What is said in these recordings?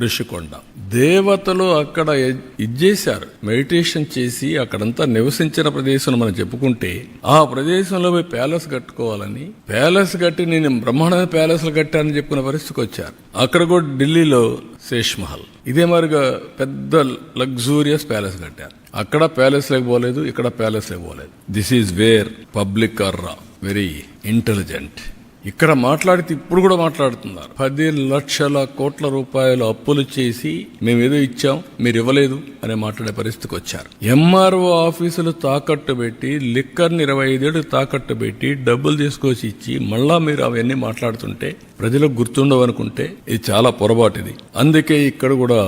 ఋషికొండ. దేవతలు అక్కడ ఇచ్చేశారు. మెడిటేషన్ చేసి అక్కడంతా నివసించిన ప్రదేశం మనం చెప్పుకుంటే ఆ ప్రదేశంలో పోయి ప్యాలెస్ కట్టుకోవాలని ప్యాలెస్ కట్టి నేను బ్రహ్మాండమైన ప్యాలెస్లు కట్టానని చెప్పుకున్న పరిస్థితికి వచ్చారు. అక్కడ కూడా ఢిల్లీలో శేష్ మహల్ ఇదే మరిగా పెద్ద లగ్జూరియస్ ప్యాలెస్ కట్టారు. అక్కడ ప్యాలెస్ లేకపోలేదు ఇక్కడ ప్యాలెస్ లేకపోలేదు. This is where public are very intelligent. ఇక్కడ మాట్లాడితే ఇప్పుడు కూడా మాట్లాడుతున్నారు. పది లక్షల కోట్ల రూపాయలు అప్పులు చేసి మేము ఏదో ఇచ్చాం మీరు ఇవ్వలేదు అనే మాట్లాడే పరిస్థితికి వచ్చారు. ఎంఆర్ఓ ఆఫీసులు తాకట్టు పెట్టి లిక్కర్ని ఇరవై ఐదేళ్ళు తాకట్టు పెట్టి డబ్బులు తీసుకొచ్చి ఇచ్చి మళ్ళా మీరు అవన్నీ మాట్లాడుతుంటే ప్రజలకు గుర్తుండవనుకుంటే ఇది చాలా పొరపాటిది. అందుకే ఇక్కడ కూడా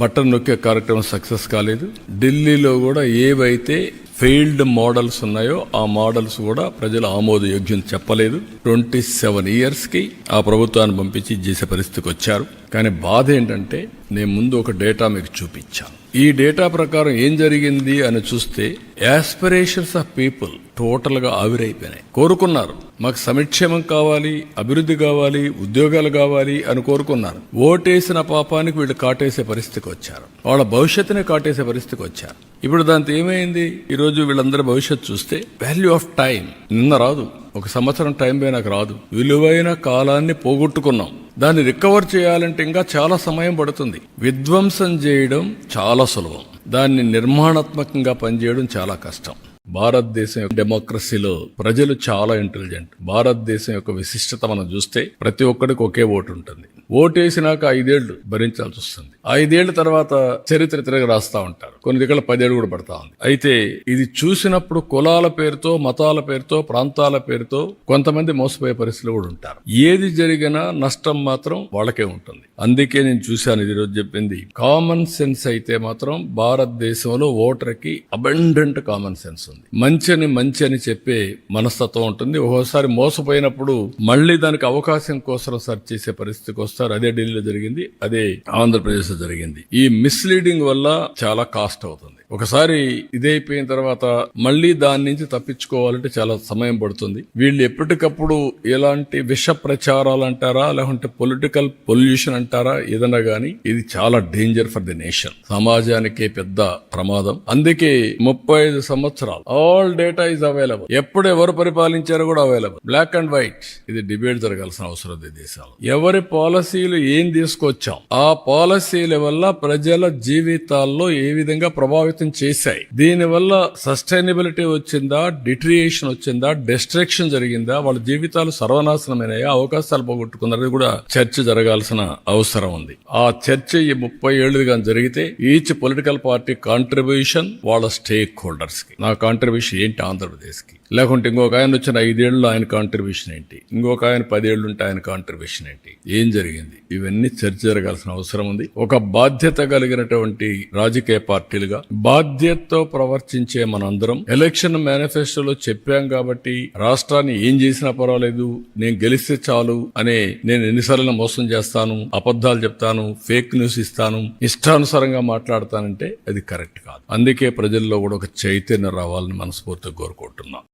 బటన్ నొక్కే కార్యక్రమం సక్సెస్ కాలేదు. ఢిల్లీలో కూడా ఏవైతే ఫెయిల్డ్ మోడల్స్ ఉన్నాయో ఆ మోడల్స్ కూడా ప్రజలు ఆమోదయోగ్యం చెప్పలేదు. ట్వంటీ సెవెన్ ఇయర్స్కి ఆ ప్రభుత్వాన్ని పంపించి చేసే పరిస్థితికి వచ్చారు. కానీ బాధ ఏంటంటే నేను ముందు ఒక డేటా మీకు చూపించాను. ఈ డేటా ప్రకారం ఏం జరిగింది అని చూస్తే యాస్పిరేషన్స్ ఆఫ్ పీపుల్ టోటల్గా ఆవిరైపోయినాయి. కోరుకున్నారు. మాకు సమిక్షేమం కావాలి అభివృద్ధి కావాలి ఉద్యోగాలు కావాలి అని కోరుకున్నారు. ఓటేసిన పాపానికి వీళ్ళు కాటేసే పరిస్థితికి వచ్చారు. వాళ్ళ భవిష్యత్తునే కాటేసే పరిస్థితికి వచ్చారు. ఇప్పుడు దాంతో ఏమైంది? ఈ రోజు వీళ్ళందరి భవిష్యత్తు చూస్తే వాల్యూ ఆఫ్ టైం నిన్న రాదు. ఒక సంవత్సరం టైం పోయి నాకు రాదు. విలువైన కాలాన్ని పోగొట్టుకున్నాం. దాన్ని రికవర్ చేయాలంటే ఇంకా చాలా సమయం పడుతుంది. విధ్వంసం చేయడం చాలా సులభం. దాన్ని నిర్మాణాత్మకంగా పనిచేయడం చాలా కష్టం. భారతదేశం యొక్క డెమోక్రసీలో ప్రజలు చాలా ఇంటెలిజెంట్ భారతదేశం యొక్క విశిష్టత మనం చూస్తే ప్రతి ఒక్కడికి ఒకే ఓటు ఉంటుంది. ఓటు వేసినాక ఐదేళ్ళు భరించాల్సి వస్తుంది. ఐదేళ్ళ తర్వాత చరిత్ర తిరగ రాస్తా ఉంటారు. కొన్ని దగ్గర పదేళ్ళు కూడా పడతా ఉంది. అయితే ఇది చూసినప్పుడు కులాల పేరుతో మతాల పేరుతో ప్రాంతాల పేరుతో కొంతమంది మోసపోయే పరిస్థితులు కూడా ఉంటారు. ఏది జరిగినా నష్టం మాత్రం వాళ్ళకే ఉంటుంది. అందుకే నేను చూశాను ఇది రోజు చెప్పింది. కామన్ సెన్స్ అయితే మాత్రం భారతదేశంలో ఓటర్కి అబండెంట్ కామన్ సెన్స్ ఉంది. మంచిని మంచి అని చెప్పే మనస్తత్వం ఉంటుంది. ఒక్కోసారి మోసపోయినప్పుడు మళ్ళీ దానికి అవకాశం కోసం సర్చ్ చేసే పరిస్థితికి వస్తారు. అదే ఢిల్లీలో జరిగింది అదే ఆంధ్రప్రదేశ్లో జరిగింది. ఈ మిస్లీడింగ్ వల్ల చాలా కాస్ట్ అవుతుంది. ఒకసారి ఇదైపోయిన తర్వాత మళ్ళీ దాని నుంచి తప్పించుకోవాలంటే చాలా సమయం పడుతుంది. వీళ్ళు ఎప్పటికప్పుడు ఎలాంటి విష ప్రచారాలు అంటారా లేకుంటే పొలిటికల్ పొల్యూషన్ అంటారా ఏదన్నా గానీ ఇది చాలా డేంజర్ ఫర్ ది నేషన్ సమాజానికి పెద్ద ప్రమాదం. అందుకే ముప్పై ఐదు సంవత్సరాలు ఆల్ డేటా ఇస్ అవైలబుల్ ఎప్పుడు ఎవరు పరిపాలించారో కూడా అవైలబుల్ బ్లాక్ అండ్ వైట్ ఇది డిబేట్ జరగాల్సిన అవసరం ఉంది దేశాలు ఎవరి పాలసీలు ఏం తీసుకొచ్చాం? ఆ పాలసీల వల్ల ప్రజల జీవితాల్లో ఏ విధంగా ప్రభావితం చేశాయి. దీనివల్ల సస్టైనబిలిటీ వచ్చిందా? డిట్రియేషన్ వచ్చిందా? డిస్ట్రక్షన్ జరిగిందా? వాళ్ళ జీవితాలు సర్వనాశనమైనాయా? అవకాశాలు పోగొట్టుకున్నది కూడా చర్చ జరగాల్సిన అవసరం ఉంది. ఆ చర్చ ఈ ముప్పై ఏళ్ళుగా జరిగితే ఈచ్ పొలిటికల్ పార్టీ కాంట్రిబ్యూషన్ వాళ్ళ స్టేక్ హోల్డర్స్కి. నా కాంట్రిబ్యూషన్ ఏంటి? ఆంధ్రప్రదేశ్కి. లేకుంటే ఇంకొక ఆయన వచ్చిన ఐదేళ్ళు ఆయన కాంట్రిబ్యూషన్ ఏంటి? ఇంకొక ఆయన పదేళ్ళు ఉంటే ఆయన కాంట్రిబ్యూషన్ ఏంటి? ఏం జరిగింది? ఇవన్నీ చర్చ జరగాల్సిన అవసరం ఉంది. ఒక బాధ్యత కలిగినటువంటి రాజకీయ పార్టీలుగా బాధ్యతతో ప్రవర్తించే మనందరం. ఎలక్షన్ మేనిఫెస్టోలో చెప్పాం కాబట్టి రాష్ట్రాన్ని ఏం చేసినా పర్వాలేదు నేను గెలిస్తే చాలు అనే నేను ఎన్నిసార్లు మోసం చేస్తాను అబద్ధాలు చెప్తాను ఫేక్ న్యూస్ ఇస్తాను ఇష్టానుసారంగా మాట్లాడతానంటే అది కరెక్ట్ కాదు. అందుకే ప్రజల్లో కూడా ఒక చైతన్యం రావాలని మనస్ఫూర్తిగా కోరుకుంటున్నాం.